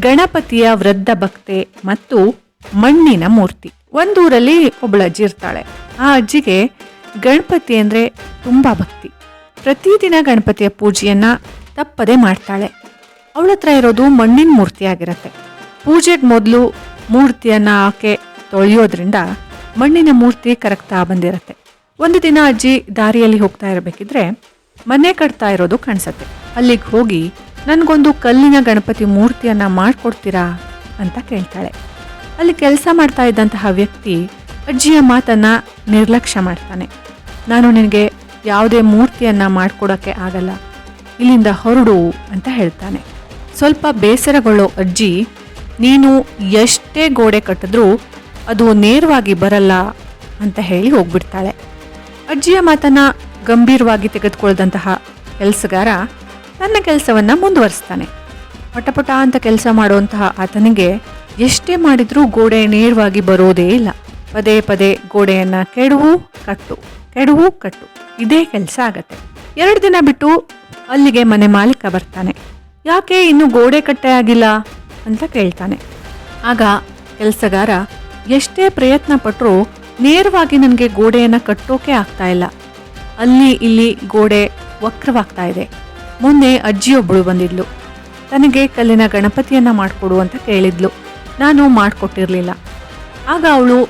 ಗಣಪತಿಯ ವೃದ್ಧ ಭಕ್ತೆ ಮತ್ತು ಮಣ್ಣಿನ ಮೂರ್ತಿ. ಒಂದೂರಲ್ಲಿ ಒಬ್ಬಳ ಅಜ್ಜಿ ಇರ್ತಾಳೆ. ಆ ಅಜ್ಜಿಗೆ ಗಣಪತಿ ಅಂದ್ರೆ ತುಂಬಾ ಭಕ್ತಿ. ಪ್ರತಿದಿನ ಗಣಪತಿಯ ಪೂಜೆಯನ್ನ ತಪ್ಪದೆ ಮಾಡ್ತಾಳೆ. ಅವಳ ಹತ್ರ ಇರೋದು ಮಣ್ಣಿನ ಮೂರ್ತಿ ಆಗಿರತ್ತೆ. ಪೂಜೆಗೆ ಮೊದಲು ಮೂರ್ತಿಯನ್ನ ಆಕೆ ತೊಳೆಯೋದ್ರಿಂದ ಮಣ್ಣಿನ ಮೂರ್ತಿ ಕರಗ್ತಾ ಬಂದಿರತ್ತೆ. ಒಂದು ದಿನ ಅಜ್ಜಿ ದಾರಿಯಲ್ಲಿ ಹೋಗ್ತಾ ಇರಬೇಕಿದ್ರೆ ಮನೆ ಕಟ್ತಾ ಇರೋದು ಕಾಣಿಸತ್ತೆ. ಅಲ್ಲಿಗೆ ಹೋಗಿ ನನ್ಗೊಂದು ಕಲ್ಲಿನ ಗಣಪತಿ ಮೂರ್ತಿಯನ್ನು ಮಾಡಿಕೊಡ್ತೀರಾ ಅಂತ ಕೇಳ್ತಾಳೆ. ಅಲ್ಲಿ ಕೆಲಸ ಮಾಡ್ತಾ ಇದ್ದಂತಹ ವ್ಯಕ್ತಿ ಅಜ್ಜಿಯ ಮಾತನ್ನು ನಿರ್ಲಕ್ಷ್ಯ ಮಾಡ್ತಾನೆ. ನಾನು ನಿನಗೆ ಯಾವುದೇ ಮೂರ್ತಿಯನ್ನು ಮಾಡಿಕೊಡೋಕ್ಕೆ ಆಗಲ್ಲ. ಇಲ್ಲಿಂದ ಹೊರಡು ಅಂತ ಹೇಳ್ತಾನೆ. ಸ್ವಲ್ಪ ಬೇಸರಗೊಳ್ಳೋ ಅಜ್ಜಿ, ನೀನು ಎಷ್ಟೇ ಗೋಡೆ ಕಟ್ಟಿದ್ರೂ ಅದು ನೇರವಾಗಿ ಬರಲ್ಲ ಅಂತ ಹೇಳಿ ಹೋಗ್ಬಿಡ್ತಾಳೆ. ಅಜ್ಜಿಯ ಮಾತನ್ನು ಗಂಭೀರವಾಗಿ ತೆಗೆದುಕೊಳ್ಳದಂತಹ ಕೆಲಸಗಾರ ತನ್ನ ಕೆಲಸವನ್ನು ಮುಂದುವರಿಸ್ತಾನೆ. ಪಟಪಟ ಅಂತ ಕೆಲಸ ಮಾಡುವಂತಹ ಆತನಿಗೆ ಎಷ್ಟೇ ಮಾಡಿದರೂ ಗೋಡೆ ನೇರವಾಗಿ ಬರೋದೇ ಇಲ್ಲ. ಪದೇ ಪದೇ ಗೋಡೆಯನ್ನು ಕೆಡವು, ಕಟ್ಟು ಕೆಡವು, ಕಟ್ಟು. ಇದೇ ಕೆಲಸ ಆಗತ್ತೆ. ಎರಡು ದಿನ ಬಿಟ್ಟು ಅಲ್ಲಿಗೆ ಮನೆ ಮಾಲೀಕ ಬರ್ತಾನೆ. ಯಾಕೆ ಇನ್ನು ಗೋಡೆ ಕಟ್ಟೆ ಆಗಿಲ್ಲ ಅಂತ ಕೇಳ್ತಾನೆ. ಆಗ ಕೆಲಸಗಾರ ಎಷ್ಟೇ ಪ್ರಯತ್ನ ಪಟ್ಟರೂ ನೇರವಾಗಿ ನನಗೆ ಗೋಡೆಯನ್ನು ಕಟ್ಟೋಕೆ ಆಗ್ತಾ ಇಲ್ಲ. ಅಲ್ಲಿ ಇಲ್ಲಿ ಗೋಡೆ ವಕ್ರವಾಗ್ತಾ ಇದೆ. ಮೊನ್ನೆ ಅಜ್ಜಿಯೊಬ್ಬಳು ಬಂದಿದ್ಲು. ತನಗೆ ಕಲ್ಲಿನ ಗಣಪತಿಯನ್ನ ಮಾಡಿಕೊಡು ಅಂತ ಕೇಳಿದ್ಲು. ನಾನು ಮಾಡಿಕೊಟ್ಟಿರಲಿಲ್ಲ. ಆಗ ಅವಳು,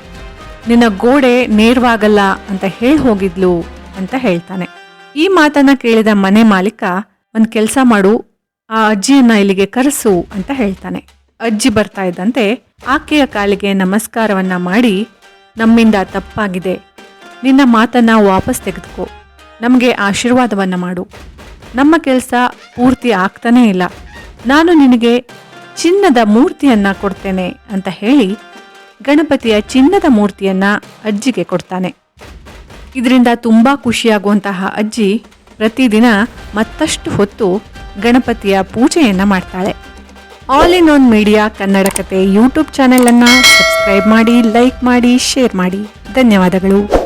ನಿನ್ನ ಗೋಡೆ ನೇರವಾಗಲ್ಲ ಅಂತ ಹೇಳಿ ಹೋಗಿದ್ಲು ಅಂತ ಹೇಳ್ತಾನೆ. ಈ ಮಾತನ್ನ ಕೇಳಿದ ಮನೆ ಮಾಲೀಕ, ಒಂದು ಕೆಲಸ ಮಾಡು, ಆ ಅಜ್ಜಿಯನ್ನ ಇಲ್ಲಿಗೆ ಕರೆಸು ಅಂತ ಹೇಳ್ತಾನೆ. ಅಜ್ಜಿ ಬರ್ತಾ ಇದ್ದಂತೆ ಆಕೆಯ ಕಾಲಿಗೆ ನಮಸ್ಕಾರವನ್ನ ಮಾಡಿ, ನಮ್ಮಿಂದ ತಪ್ಪಾಗಿದೆ. ನಿನ್ನ ಮಾತನ್ನ ವಾಪಸ್ ತೆಗೆದುಕೋ. ನಮಗೆ ಆಶೀರ್ವಾದವನ್ನ ಮಾಡು. ನಮ್ಮ ಕೆಲಸ ಪೂರ್ತಿ ಆಗ್ತಾನೇ ಇಲ್ಲ. ನಾನು ನಿನಗೆ ಚಿನ್ನದ ಮೂರ್ತಿಯನ್ನ ಕೊಡ್ತೇನೆ ಅಂತ ಹೇಳಿ ಗಣಪತಿಯ ಚಿನ್ನದ ಮೂರ್ತಿಯನ್ನ ಅಜ್ಜಿಗೆ ಕೊಡ್ತಾನೆ. ಇದರಿಂದ ತುಂಬ ಖುಷಿಯಾಗುವಂತಹ ಅಜ್ಜಿ ಪ್ರತಿದಿನ ಮತ್ತಷ್ಟು ಹೊತ್ತು ಗಣಪತಿಯ ಪೂಜೆಯನ್ನು ಮಾಡ್ತಾಳೆ. All in on media Kannada ಕತೆ ಯೂಟ್ಯೂಬ್ ಚಾನೆಲನ್ನು ಸಬ್ಸ್ಕ್ರೈಬ್ ಮಾಡಿ, ಲೈಕ್ ಮಾಡಿ, ಶೇರ್ ಮಾಡಿ. ಧನ್ಯವಾದಗಳು.